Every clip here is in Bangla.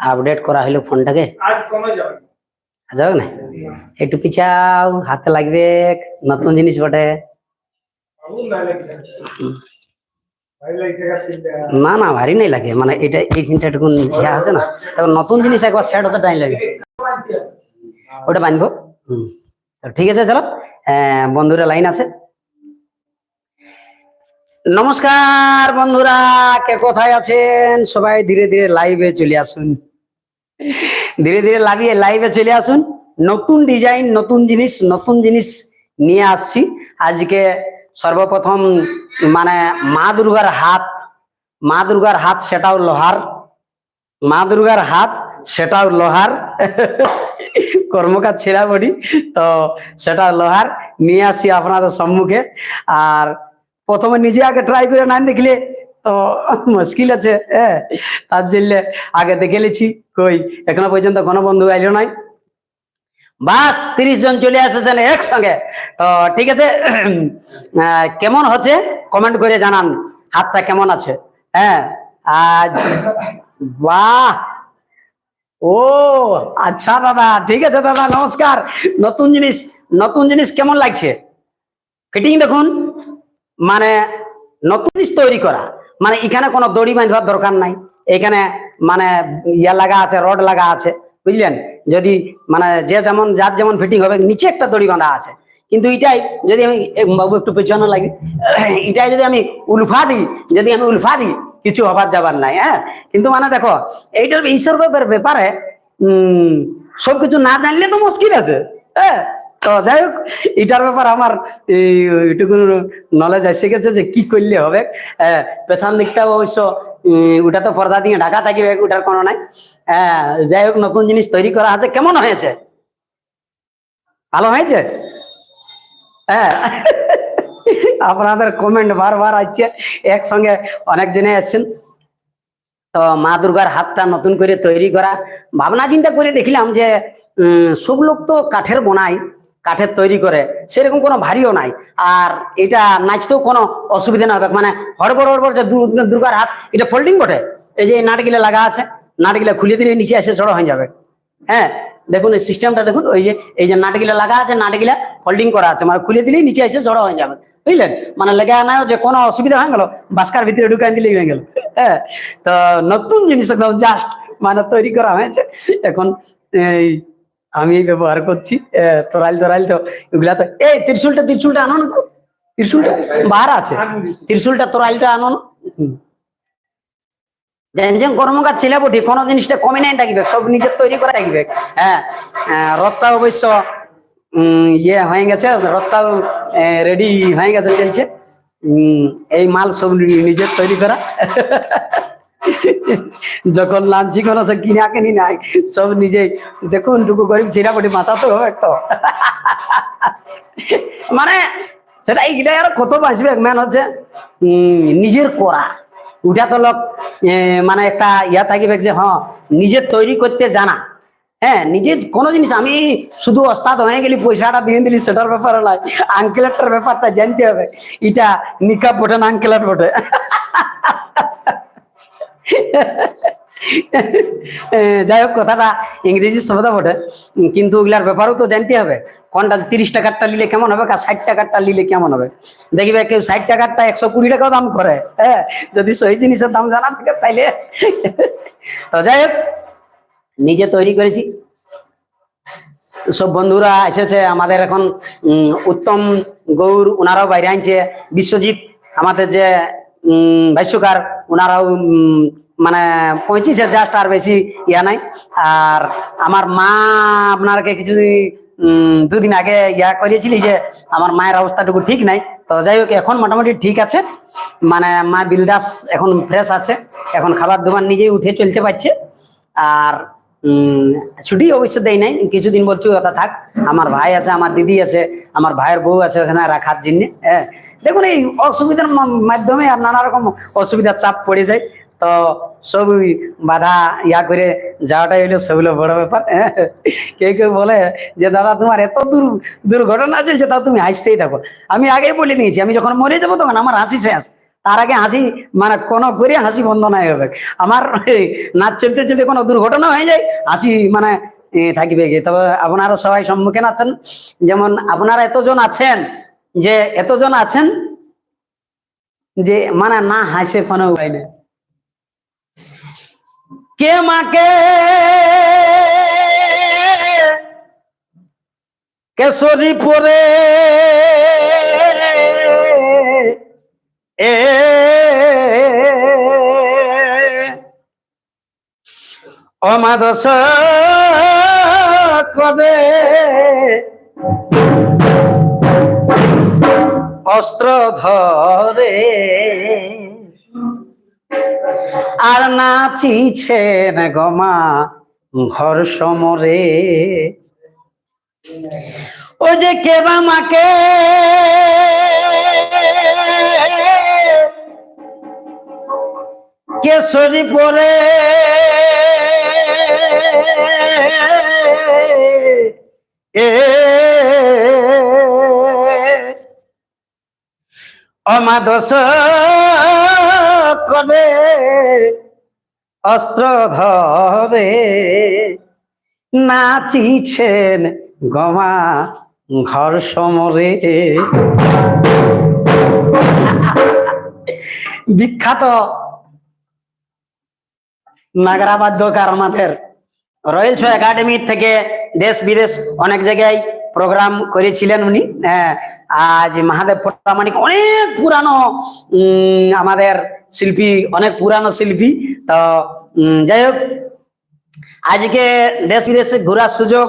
আপডেট করা হলো ফোনটাকে? যাবে। না? একটু পিছাও হাতে লাগবে নতুন জিনিস বটে। না না ভারী নাই লাগে। মানে এটা এই তিনটা টুকুন ইয়া আছে না? তখন নতুন জিনিস একবার সেট হতে টাইম লাগে। ওটা বানবো? হুম। ঠিক আছে চলো। বন্ধুরা লাইন আছে। নমস্কার বন্ধুরা কে কোথায় আছেন? সবাই ধীরে ধীরে লাইভে চলে আসুন। ধীরে ধীরে লাভিয়ে লাইভে চলে আসুন। নতুন ডিজাইন নতুন জিনিস নতুন জিনিস নিয়ে আসছি। আজকে সর্বপ্রথম মানে মা দুর্গার হাত, মা দুর্গার হাত সেটাও লোহার, মা দুর্গার হাত সেটাও লোহার। কর্মকার ছেঁড়া বডি, তো সেটা লোহার। নিয়ে আসছি আপনাদের সম্মুখে। আর প্রথমে নিজে আগে ট্রাই করে না দেখলে মুশকিল আছে হ্যাঁ তার জন্য আগে নিছি কই, এখনও পর্যন্ত কোনো বন্ধু আইলো নাই। বাস, তিরিশ জন চলে এসেছেন একসঙ্গে। তো ঠিক আছে কেমন হচ্ছে? কমেন্ট করে জানান, হাতটা কেমন আছে? হ্যাঁ বাহ! ও আচ্ছা দাদা, ঠিক আছে দাদা, নমস্কার। নতুন জিনিস নতুন জিনিস কেমন লাগছে? ফিটিং দেখুন মানে নতুন জিনিস তৈরি করা। মানে এখানে কোনো দড়ি বাঁধবার দরকার নাই। এখানে মানে ইয়া লাগা আছে, রড লাগা আছে, বুঝলেন? যদি মানে যে যেমন, যার যেমন ফিটিং হবে, নিচে একটা দড়ি বাঁধা আছে। কিন্তু এটাই যদি আমি বাবু একটু পেছনে লাগে। এটাই যদি আমি উলফা দিই, যদি আমি উলফা দিই, কিছু হবার যাবার নাই হ্যাঁ? কিন্তু মানে দেখো, এইটার ঈশ্বর ব্যাপারে, উম, সবকিছু না জানলে তো মুশকিল আছে হ্যাঁ? তো যাই হোক, এটার ব্যাপার আমার, এই, এইটুকু নলেজ এসে গেছে যে কি করলে হবে। পেছন দিকটা অবশ্য ওটা তো পর্দা দিয়ে ঢাকা থাকবে, ওটার কোনো নাই। যাই হোক, নতুন জিনিস তৈরি করা আছে, কেমন হয়েছে? ভালো হয়েছে? হ্যাঁ আপনাদের কমেন্ট বারবার আসছে, একসঙ্গে অনেক জনে আসছেন। তো মা দুর্গার হাতটা নতুন করে তৈরি করা, ভাবনা চিন্তা করে দেখলাম যে সব লোক তো কাঠের বোনাই। কাঠের তৈরি করে, সেরকম কোনো ভারীও নাই। আর এটা নাচতেও কোনো অসুবিধা না হবে মানে হড়বড় হড়বড় যে দুর্গার হাত, এটা ফোল্ডিং বটে? এই যে নাটগুলো লাগা আছে নাটগুলো খুলে দিলে নিচে এসে জড়ো হয়ে যাবে। হ্যাঁ দেখুন এই সিস্টেমটা দেখুন, ওই যে, এই যে নাটগুলো লাগা আছে নাটগুলা ফোল্ডিং করা আছে মানে খুলে দিলেই নিচে এসে জড়ো হয়ে যাবে। বুঝলেন? মানে লেগে না যে কোনো অসুবিধা হয়ে গেল, বাস্কার ভিতরে ঢুকাই দিলেই হয়ে গেল। হ্যাঁ তো নতুন জিনিস একদম জাস্ট মানে তৈরি করা হয়েছে। এখন এই আমি এই ব্যবহার করছি তরাইল তরাইল তো এগুলা তো এই ত্রিশুলটা ত্রিশুলটা আনো না। ত্রিশুলটা বাহার আছে। ত্রিশুলটা তরাইলটা আনো না। কর্মকার ছেলে বটি, কোনো জিনিসটা কমে নাই থাকবে, সব নিজের তৈরি করে থাকবে। হ্যাঁ রথটা অবশ্য ইয়ে হয়ে গেছে, রথটাও রেডি হয়ে গেছে, চলছে। এই মাল সব নিজের তৈরি করা। যখন লাঞ্চি কোনো কিনে কিনি নাই, সব নিজেই। দেখুন, টুকু গরিব ছিঁড়া বটি বাঁচাতে হবে তো মানে সেটা এইটা আর কত বাঁচবে মেন হচ্ছে নিজের করা। ওটা তো লোক মানে একটা ইয়া থাকিবে যে হ্যাঁ নিজের তৈরি করতে জানা। হ্যাঁ নিজে কোনো জিনিস, আমি শুধু ওস্তাদ হয়ে গেলি, পয়সাটা দিয়ে দিলি, সেটার ব্যাপার নয় আঙ্কেলেটার ব্যাপারটা জানতে হবে। এটা নিকাপ বটে না আঙ্কেলেট বটে। যাই হোক, কথাটা ইংরেজি শব্দ বটে। কিন্তু ওগুলার ব্যাপারও তো জানতে হবে। কোনটা তিরিশ টাকারটা নিলে কেমন হবে, আর ষাট টাকারটা নিলে কেমন হবে? দেখবে কেউ ষাট টাকারটা একশো কুড়ি টাকাও দাম করে হ্যাঁ? যদি সেই জিনিসের দাম জানা থাকে তাইলে। তো যাই হোক, নিজে তৈরি করেছি। সব বন্ধুরা এসেছে, আমাদের এখন উত্তম গৌর ওনারাও বাইরে আনছে। বিশ্বজিৎ, আমাদের যে ভাষ্যকার ওনারাও মানে পঁয়ত্রিশ হাজার আর বেশি ইয়া নাই। আর আমার মা আপনারকে কিছু দুদিন আগে ইয়া করিয়েছিলি যে আমার মায়ের অবস্থাটুকু ঠিক নাই। তো যাই হোক, এখন মোটামুটি ঠিক আছে। মানে মা বিলদাস এখন ফ্রেশ আছে। এখন খাবার দাবার নিজেই উঠে চলতে পারছে। আর ছুটি অবশ্য দেয় নাই। কিছুদিন বলছি কথা থাক। আমার ভাই আছে, আমার দিদি আছে, আমার ভাইয়ের বউ আছে ওখানে রাখার জন্য হ্যাঁ। দেখুন, এই অসুবিধার মাধ্যমে নানা রকম অসুবিধার চাপ পড়ে যায়। তো সব বাধা ইয়া করে যাওয়াটাই হইল সেগুলো বড় ব্যাপার হ্যাঁ। কেউ কেউ বলে যে, দাদা, তোমার এত দূর, দুর্ঘটনা চলছে তাও তুমি হাসতেই থাকো। আমি আগেই বলে নিয়েছি, আমি যখন মরে যাব তখন আমার হাসি শেষ। তার আগে হাসি মানে কোনো করে হাসি বন্ধ নাই হবে। আমার নাচ চলতে চলতে কোনো দুর্ঘটনা হয়ে যায়, হাসি মানে থাকবে তবে আপনারা সবাই সম্মুখীন আছেন যেমন আপনারা এতজন আছেন, যে, এতজন আছেন, যে মানে না হাসে কোনো উপায় নেই। কে মাকে? কেশরী পরে এ অমাদস করে অস্ত্র ধরে আর নাচিছেন গমা ঘর সমরে। ও যে কেবা মাকে? কেশরী পরে? এ অমাদস করে অস্ত্র ধরে নাচিছেন গমা ঘর সমরে। বিখ্যাত নাগরা বাদ্যকার আমাদের রয়্যাল শো একাডেমি থেকে দেশ বিদেশ অনেক জায়গায় প্রোগ্রাম করেছিলেন উনি। হ্যাঁ, আজ মহাদেব প্রামাণিক অনেক পুরানো আমাদের শিল্পী, অনেক পুরানো শিল্পী। তো যাই হোক, আজকে দেশ বিদেশে ঘোরার সুযোগ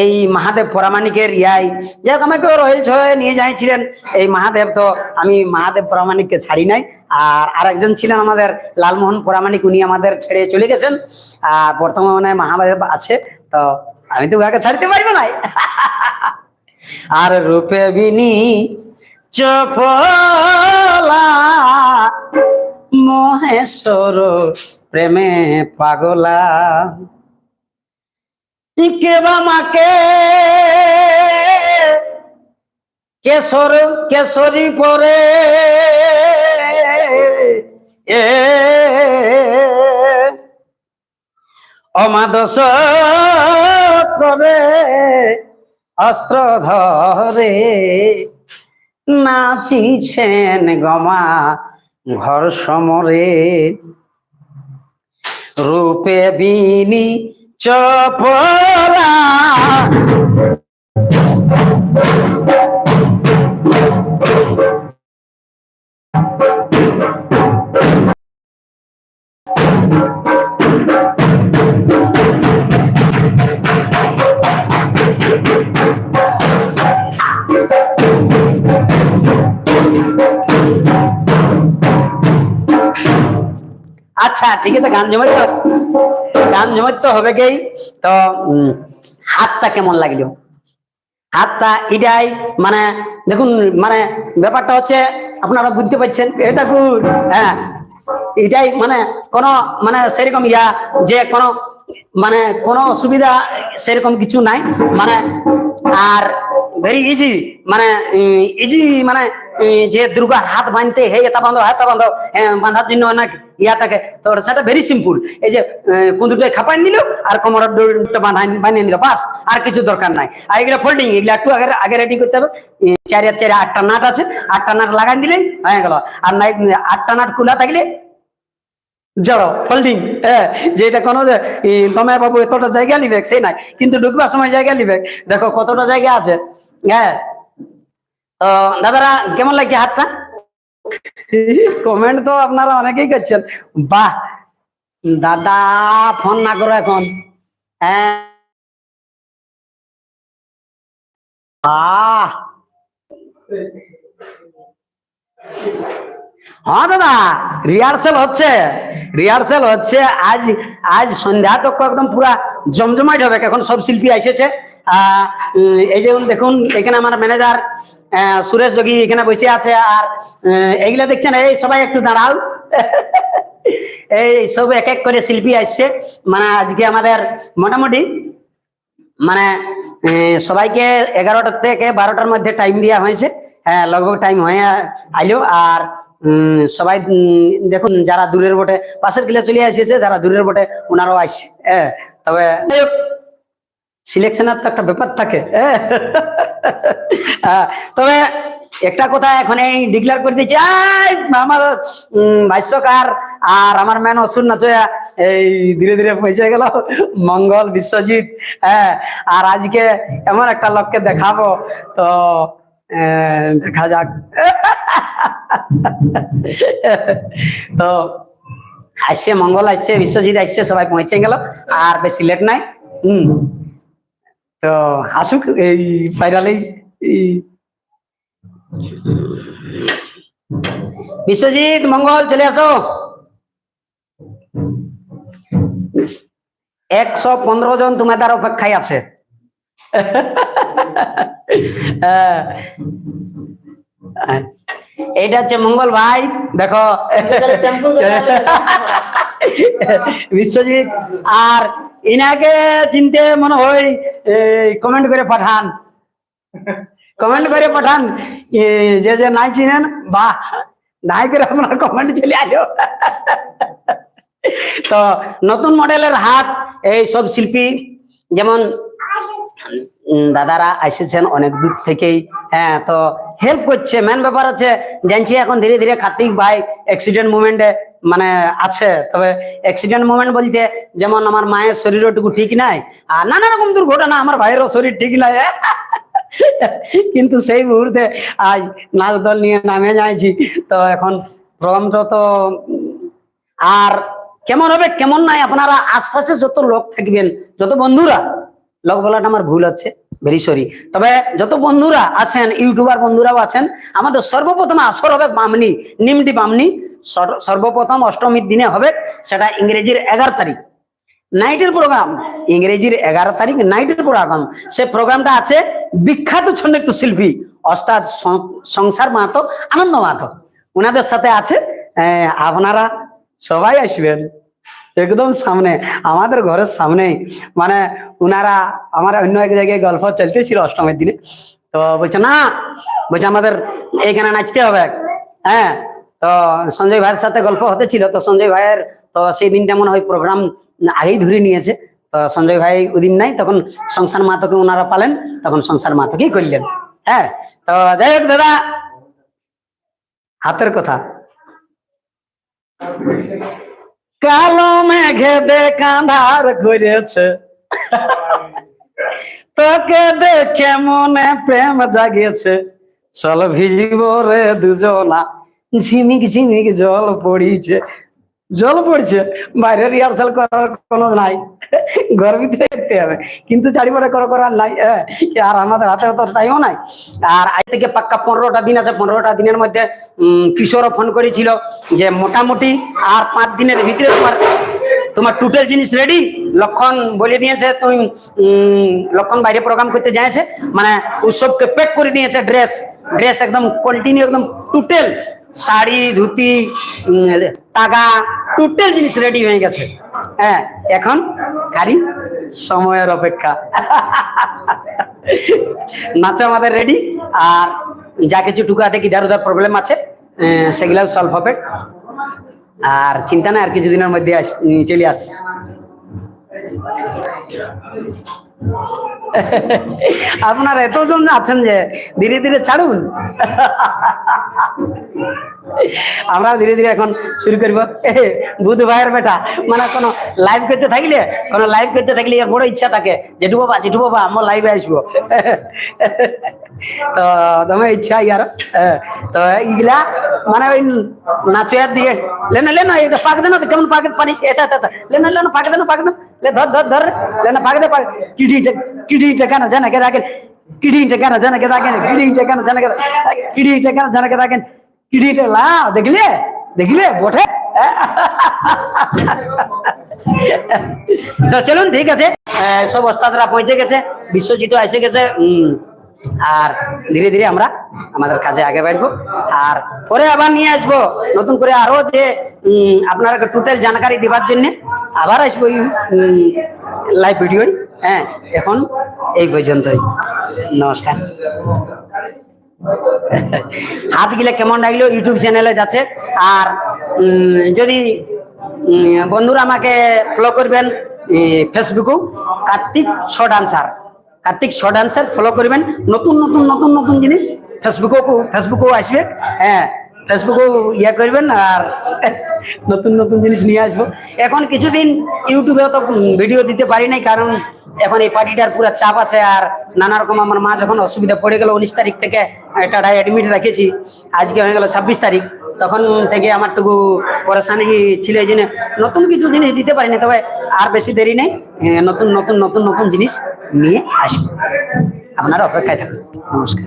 এই মহাদেব পরামানিকের ইয়াই। যাই হোক আমাকে রয়েল ছয়ে নিয়ে যাইছিলেন। এই মহাদেব তো আমি মহাদেব পরামানিককে ছাড়ি নাই। আর আরেকজন ছিলেন আমাদের লালমোহন পরামানিক উনি আমাদের ছেড়ে চলে গেছেন। আর বর্তমানে মহাদেব আছে। তো, আমি তো উহাকে ছাড়তে পারব না আর রূপে বিনি চপলা মহেশ্বর প্রেমে পাগলা। কেবা মাকে কেশর, কেশরী পরে। এ অমাদস করে অস্ত্র ধরে। নাচিছেন গমা ঘর সমরে রূপে বিনি চপলা। আচ্ছা ঠিক আছে গান জমাই তো গান জমাই তো হবে কি তো হাতটা কেমন লাগল? হাতটা এটাই মানে দেখুন মানে ব্যাপারটা হচ্ছে, আপনারা বুঝতে পারছেন, এটা গুড হ্যাঁ। এটাই মানে কোন মানে সেরকম ইয়া, যে কোনো মানে কোনো অসুবিধা, সেরকম কিছু নাই। মানে আর ভেরি ইজি মানে ইজি মানে যে দুর্গার হাত বাঁধতে হে এটা বাঁধো হাত হ্যাঁ, বাঁধার জন্য অনেক ইয়া থাকে। তো সেটা ভেরি সিম্পল এই যে কুন্দুটা খাপাই নিল আর কোমরের দড়িটা বানিয়ে নিল বাস আর কিছু দরকার নাই। আর এগুলো ফোল্ডিং এগুলো একটু আগে আগে রেডি করতে হবে। চারি আর চারি আটটা নাট আছে আটটা নাট লাগাই দিলেই হয়ে গেল। আর নাই আটটা নাট খোলা থাকলে জড়ো ফোল্ডিং হ্যাঁ যেটা কোনো যে ই, তোমায় বাবু এতটা জায়গা নিবে সেই নাই। কিন্তু ঢুকবার সময় জায়গা নিবে। দেখো কতটা জায়গা আছে হ্যাঁ। তো দাদারা কেমন লাগছে হাতটা? কমেন্ট তো আপনারা অনেকেই করছেন। বাহ! দাদা ফোন না করো এখন। হ্যাঁ। হ্যাঁ দাদা রিহার্সেল হচ্ছে। রিহার্সেল হচ্ছে। আজ আজ সন্ধ্যা তক একদম পুরা জমজমাট হবে। এখন সব শিল্পী এসেছে। আহ, এই যেমন দেখুন এখানে আমার ম্যানেজার সুরেশ যোগী এখানে বসে আছে আর এইগুলা দেখছেন, এই সবাই একটু দাঁড়াও। এই সব এক এক করে শিল্পী আসছে। মানে আজকে আমাদের মোটামুটি মানে সবাইকে এগারোটা থেকে বারোটার মধ্যে টাইম দেওয়া হয়েছে। হ্যাঁ লগভগ টাইম হয়ে আইলো। আর সবাই দেখুন, যারা দূরের বটে, পাশের কিলে চলে আসছে যারা দূরের বটে, ওনারাও আসছে। হ্যাঁ তবে সিলেকশনের তো একটা ব্যাপার থাকে। তবে একটা কথা এখন এই ডিক্লেয়ার করে এই আমার ভাষ্যকার আর আমার ম্যান অসুর নাচয়া এই ধীরে ধীরে পৌঁছে গেল, মঙ্গল, বিশ্বজিৎ হ্যাঁ আর আজকে এমন একটা লোককে দেখাবো, তো দেখা যাক, তো, আসছে, মঙ্গল আসছে, বিশ্বজিৎ আসছে, সবাই পৌঁছে গেল, আর বেশি লেট নাই, হম তো আসুক, এই ফাইনালেই বিশ্বজিৎ, মঙ্গল, চলে আসো। একশো পনেরো জন তোমাদের অপেক্ষায় আছে। এইটা হচ্ছে মঙ্গল ভাই, দেখো। বিশ্বজিৎ, আর ইনাকে চিনতে মনে হয় কমেন্ট করে পাঠান। কমেন্ট করে পাঠান। যে যে নাই চিনেন, বাহ, নাই করে আপনার কমেন্ট চলে আলো তো, নতুন মডেলের হাত, এই সব শিল্পী, যেমন দাদারা এসেছেন অনেক দূর থেকেই। হ্যাঁ তো হেল্প করছে। মেন ব্যাপার আছে জানছি এখন ধীরে ধীরে কার্তিক ভাই অ্যাক্সিডেন্ট মুভমেন্টে মানে আছে, তবে অ্যাক্সিডেন্ট মুভমেন্ট বলতে যেমন আমার মায়ের শরীরটুকু ঠিক নাই, আর নানা রকম দুর্ঘটনা আমার ভাইয়েরও শরীর ঠিক নাই। কিন্তু সেই মুহূর্তে আজ নাচ দল নিয়ে নামে যাইছি, তো এখন প্রোগ্রামটা তো, আর কেমন হবে, কেমন নাই, আপনারা আশপাশে যত লোক থাকবেন, যত বন্ধুরা, লোক বলাটা আমার ভুল আছে ভেরি সরি তবে যত বন্ধুরা আছেন, ইউটিউবার বন্ধুরাও আছেন, আমাদের সর্বপ্রথম আসর হবে বামনি, নিমটি বামনি সর্বপ্রথম অষ্টমীর দিনে হবে সেটা ইংরেজির এগারো তারিখ। নাইটের প্রোগ্রাম ইংরেজির এগারো তারিখ নাইটের প্রোগ্রাম সে প্রোগ্রামটা আছে বিখ্যাত ছন্দিত শিল্পী সং- সংসার মাহাতো আনন্দ মাহাতো। ওনাদের সাথে আছে আপনারা সবাই আসবেন। একদম সামনে, আমাদের ঘরের সামনেই মানে উনারা আমার অন্য এক জায়গায় গল্প চলতেছিল অষ্টমের দিনে। তো বলছে, না, বলছে আমাদের এইখানে নাচতে হবে। হ্যাঁ তো সঞ্জয় ভাইয়ের সাথে গল্প হতেছিল তো সঞ্জয় ভাইয়ের, তো সেই দিনটা মনে হয় প্রোগ্রাম আগেই ধরে নিয়েছে। তো সঞ্জয় ভাই ওদিন নাই, তখন সংসার মাতকে ওনারা পালেন, তখন সংসার মাতকেই করলেন। হ্যাঁ তো যাই হোক দাদা, হাতের কথা। কালো মেঘে দে কাঁধার করেছে। তোকে দেখে মনে প্রেম জাগিয়েছে চল ভিজিব রে দুজনা। ঝিমিক ঝিমিক জল পড়িছে। জল পড়ছে, বাইরে রিহার্সাল করার কোনো নাই। ঘর ভিতরে দেখতে হবে। কিন্তু চারিপাটে করো করার নাই আর আমাদের হাতে অত টাইমও নাই। আর আজ থেকে পাক্কা পনেরোটা দিন আছে। পনেরোটা দিনের মধ্যে কিশোরও ফোন করেছিল যে, মোটামুটি আর পাঁচ দিনের ভিতরে তোমার তোমার টোটাল জিনিস রেডি লক্ষণ বলে দিয়েছে, তুমি লক্ষণ বাইরে প্রোগ্রাম করতে যাইছে মানে উৎসবকে প্যাক করে দিয়েছে ড্রেস ড্রেস একদম কন্টিনিউ একদম টোটাল শাড়ি, ধুতি টাকা টোটাল জিনিস রেডি হয়ে গেছে। হ্যাঁ এখন খালি সময়ের অপেক্ষা। নাচ আমাদের রেডি আর যা কিছু টুকাতে ইধার উধার প্রবলেম আছে সেগুলাও সলভ হবে। আর চিন্তা নাই, আর কিছুদিনের মধ্যে চলে আসছে। আপনার এতজন আছেন যে ধীরে ধীরে ছাড়ুন। আমরা ধীরে ধীরে এখন শুরু করব। বুধ ভাইয়ের বেটা। মানে কোনো লাইভ করতে থাকলে, কোনো লাইভ করতে থাকলে বড় ইচ্ছা থাকে জেঠু বাবা জেঠু বাবা আমার লাইভে আসব। তো, তোমার ইচ্ছা ইয়ার তো ইগুলা মানে ওই নাচুয়ার দিয়ে লেন লেন এটা পাক দেন কেমন পাক পানিস এটা এটা লেন লেন, পাক দেন পাক দেন, লে ধর ধর ধর, লেন, পাক দে পাক, কিডি কিডি টাকা জানা, কে দেখেন কিডি টাকা জানা, কে দেখেন কিডি টাকা জানা, কে কিডি টাকা জানা, কে দেখেন কিডি লা, দেখলে? দেখলে? বটে? তো চলুন, ঠিক আছে। সব ওস্তাদরা পৌঁছে গেছে বিশ্বজিৎ এসে গেছে আর ধীরে ধীরে আমরা আমাদের কাজে আগে বাড়বো। আর পরে আবার নিয়ে আসব, নতুন করে আরও যে আপনারা টোটাল জানকারি দেওয়ার জন্য আবার আসব লাইভ ভিডিও হ্যাঁ এখন এই পর্যন্তই। নমস্কার। হাত গিলে কেমন লাগল? ইউটিউব চ্যানেলে যাচ্ছে। আর যদি বন্ধুরা আমাকে ফলো করবেন ফেসবুকেও Kartik short answer Kartik short answer follow করবেন। নতুন নতুন নতুন নতুন জিনিস ফেসবুকও ফেসবুকেও আসবে। হ্যাঁ ফেসবুকও ইয়ে করবেন আর নতুন নতুন জিনিস নিয়ে আসব। এখন কিছুদিন ইউটিউবেও তো ভিডিও দিতে পারি নাই, কারণ এখন এই পার্টিটার পুরো চাপ আছে আর নানা রকম আমার মা যখন অসুবিধা পড়ে গেল উনিশ তারিখ থেকে একটা অ্যাডমিট রেখেছি, আজকে হয়ে গেল ছাব্বিশ তারিখ, তখন থেকে আমার টুকু পরেশানি ছিল এই জন্য নতুন কিছু জিনিস দিতে পারি না তবে আর বেশি দেরি নেই নতুন নতুন নতুন নতুন জিনিস নিয়ে আসব। আপনারা অপেক্ষায় থাকুন। নমস্কার।